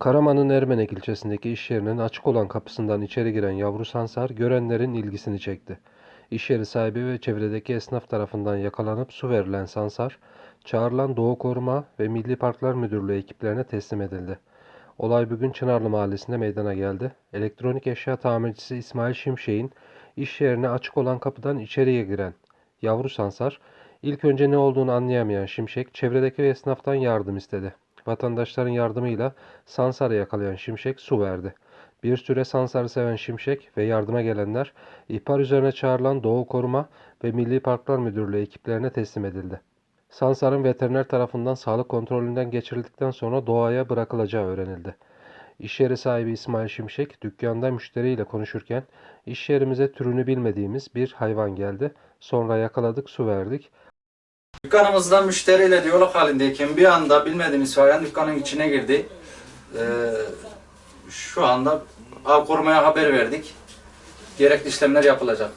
Karaman'ın Ermenek ilçesindeki iş yerinin açık olan kapısından içeri giren yavru sansar görenlerin ilgisini çekti. İş yeri sahibi ve çevredeki esnaf tarafından yakalanıp su verilen sansar, çağrılan Doğu Koruma ve Milli Parklar Müdürlüğü ekiplerine teslim edildi. Olay bugün Çınarlı Mahallesi'nde meydana geldi. Elektronik eşya tamircisi İsmail Şimşek'in iş yerine açık olan kapıdan içeriye giren yavru sansar, ilk önce ne olduğunu anlayamayan Şimşek, çevredeki esnaftan yardım istedi. Vatandaşların yardımıyla Sansar'ı yakalayan Şimşek su verdi. Bir süre Sansar'ı seven Şimşek ve yardıma gelenler ihbar üzerine çağrılan Doğu Koruma ve Milli Parklar Müdürlüğü ekiplerine teslim edildi. Sansar'ın veteriner tarafından sağlık kontrolünden geçirildikten sonra doğaya bırakılacağı öğrenildi. İş yeri sahibi İsmail Şimşek dükkanda müşteriyle konuşurken iş yerimize türünü bilmediğimiz bir hayvan geldi. Sonra yakaladık su verdik. Dükkanımızda müşteriyle diyalog halindeyken bir anda bilmediğimiz hayvan dükkanın içine girdi. Ee, şu anda av korumaya haber verdik. Gerekli işlemler yapılacak.